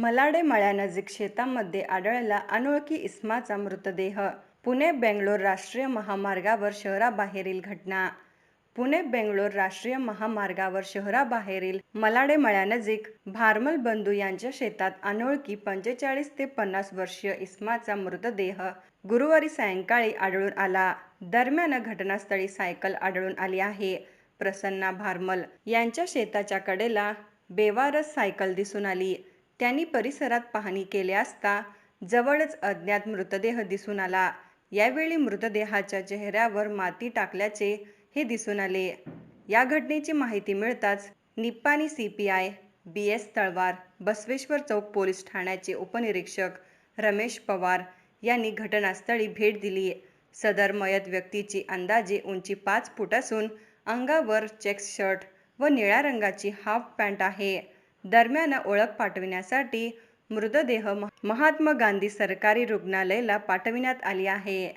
मलाडे मळ्यानजीक शेतामध्ये आढळला अनोळखी इस्माचा मृतदेह. पुणे बेंगलोर राष्ट्रीय महामार्गावर शहराबाहेरील घटना. पुणे बेंगलोर राष्ट्रीय महामार्गावर शहराबाहेरील मलाडे मळ्यानजीक भारमल बंधू यांच्या शेतात अनोळखी पंचेचाळीस ते पन्नास वर्षीय इस्माचा मृतदेह गुरुवारी सायंकाळी आढळून आला. दरम्यान घटनास्थळी सायकल आढळून आली आहे. प्रसन्ना भारमल यांच्या शेताच्या कडेला बेवारस सायकल दिसून आली. त्यांनी परिसरात पाहणी केली असता जवळच अज्ञात मृतदेह दिसून आला. यावेळी मृतदेहाच्या चेहऱ्यावर माती टाकल्याचे हे दिसून आले. या घटनेची माहिती मिळताच Nippani I B S Talwar Basaveshwar Chowk police ठाण्याचे उपनिरीक्षक रमेश पवार यांनी घटनास्थळी भेट दिली. सदर मयत व्यक्तीची अंदाजे उंची पाच फूट असून अंगावर चेक्स शर्ट व निळ्या रंगाची हाफ पॅन्ट आहे. दरम्यान ओळख पाठविण्यासाठी मृतदेह महात्मा गांधी सरकारी रुग्णालयाला पाठविण्यात आली आहे.